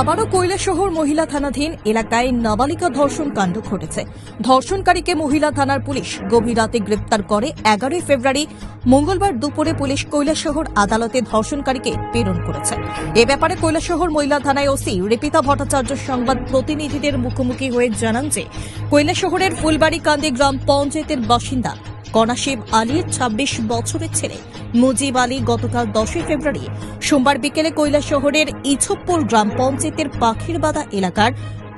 আবারও কৈলাসহর মহিলা থানাধীন এলাকায় নাবালিকা ধর্ষণ কাণ্ড ঘটেছে। ধর্ষণকারীকে মহিলা থানার পুলিশ গভীর রাতে গ্রেপ্তার করে এগারোই ফেব্রুয়ারি মঙ্গলবার দুপুরে পুলিশ কৈলাসহর আদালতে ধর্ষণকারীকে প্রেরণ করেছে। এ ব্যাপারে কৈলাসহর মহিলা থানায় ওসি রিপিতা ভট্টাচার্য সংবাদ প্রতিনিধিদের মুখোমুখি হয়ে জানান যে কৈলাসহরের ফুলবাড়ি কান্দি গ্রাম পঞ্চায়েতের বাসিন্দা কনাশিব আলীর ২৬ বছরের ছেলে মুজিব আলী গতকাল দশই ফেব্রুয়ারি সোমবার বিকেলে কৈলা শহরের ইছপ্পুর গ্রাম পঞ্চায়েতের পাখিরবাদা এলাকার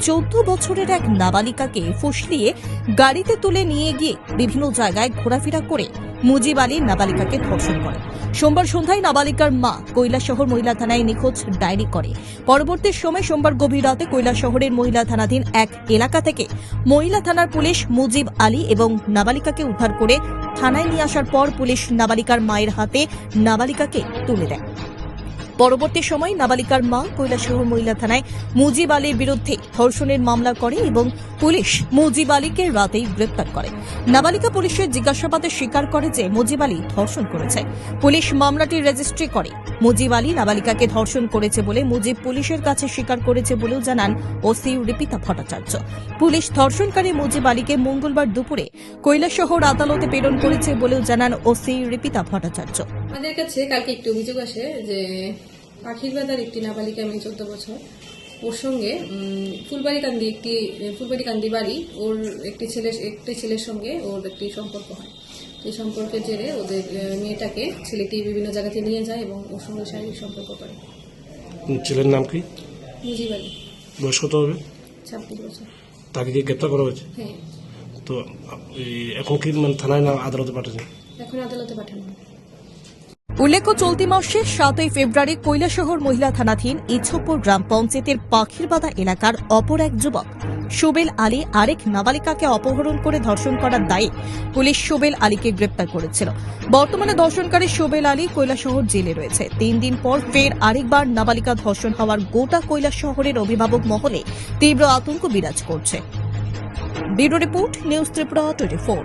চোদ্দ বছরের এক নাবালিকাকে ফুসলিয়ে গাড়িতে তুলে নিয়ে গিয়ে বিভিন্ন জায়গায় ঘোরাফেরা করে মুজিব আলী নাবালিকাকে ধর্ষণ করে সোমবার সন্ধ্যায় নাবালিকার মা কৈলাসহর মহিলা থানায় নিখোঁজ ডায়েরি করে। পরবর্তী সময় সোমবার গভীর রাতে কৈলাসহরের মহিলা থানাধীন এক এলাকা থেকে মহিলা থানার পুলিশ মুজিব আলী এবং নাবালিকাকে উদ্ধার করে থানায় নিয়ে আসার পর পুলিশ নাবালিকার মায়ের হাতে নাবালিকাকে তুলে দেয়। পরবর্তী সময় নাবালিকার মা কৈলাসহর মহিলা থানায় মুজিব আলীর বিরুদ্ধে ধর্ষণের মামলা করে এবং পুলিশ মুজিব আলীকে রাতেই গ্রেপ্তার করে। নাবালিকা পুলিশের জিজ্ঞাসাবাদে স্বীকার করে যে মুজিব আলী ধর্ষণ করেছে। পুলিশ মামলাটি রেজিস্ট্রি করে। মুজিব আলী নাবালিকাকে ধর্ষণ করেছে বলে মুজিব পুলিশের কাছে স্বীকার করেছে বলেও জানান ওসি রিপিতা ভট্টাচার্য। পুলিশ ধর্ষণকারী মুজিব আলীকে মঙ্গলবার দুপুরে কৈলাসহর আদালতে প্রেরণ করেছে বলেও জানান ওসি রিপিতা ভট্টাচার্য। আমাদের কাছে কালকে একটি অভিযোগ আসে যে পাখির বাজার একটি নাবালিকা মেয়ে চোদ্দ বছর। ওর সঙ্গে উম, ফুলবাড়ি কান্দি একটি ফুলবাড়ি কান্দি বাড়ি ওর একটি ছেলে একটি ছেলের সঙ্গে ওর একটি সম্পর্ক হয়। এই সম্পর্কের জেরে ওদের মেয়েটাকে ছেলেটি বিভিন্ন জায়গাতে নিয়ে যায় এবং ওর সঙ্গে শারীরিক সম্পর্ক করে। ছেলের নাম কি? মুজিবাড়ি বয়স কত হবে? ছাব্বিশ বছর। তাকে কি গ্রেপ্তার করা হয়েছে? হ্যাঁ। তো এই এখন কি মানে থানায় না আদালতে পাঠাচ্ছে এখন আদালতে পাঠানো উল্লেখ্য চলতি মাসে সাতই ফেব্রুয়ারি কৈলাসহর মহিলা থানাধীন ইছপুর গ্রাম পঞ্চায়েতের পাখিরবাদা এলাকার অপর এক যুবক সুবেল আলী আরেক নাবালিকাকে অপহরণ করে ধর্ষণ করার দায়ে পুলিশ সুবেল আলীকে গ্রেপ্তার করেছিল। বর্তমানে ধর্ষণকারী সুবেল আলী কৈলাসহর জেলে রয়েছে। তিন দিন পর ফের আরেকবার নাবালিকা ধর্ষণ হওয়ার গোটা কৈলাসহরের অভিভাবক মহলে তীব্র আতঙ্ক বিরাজ করছে। Bureau report, news Tripura twenty four.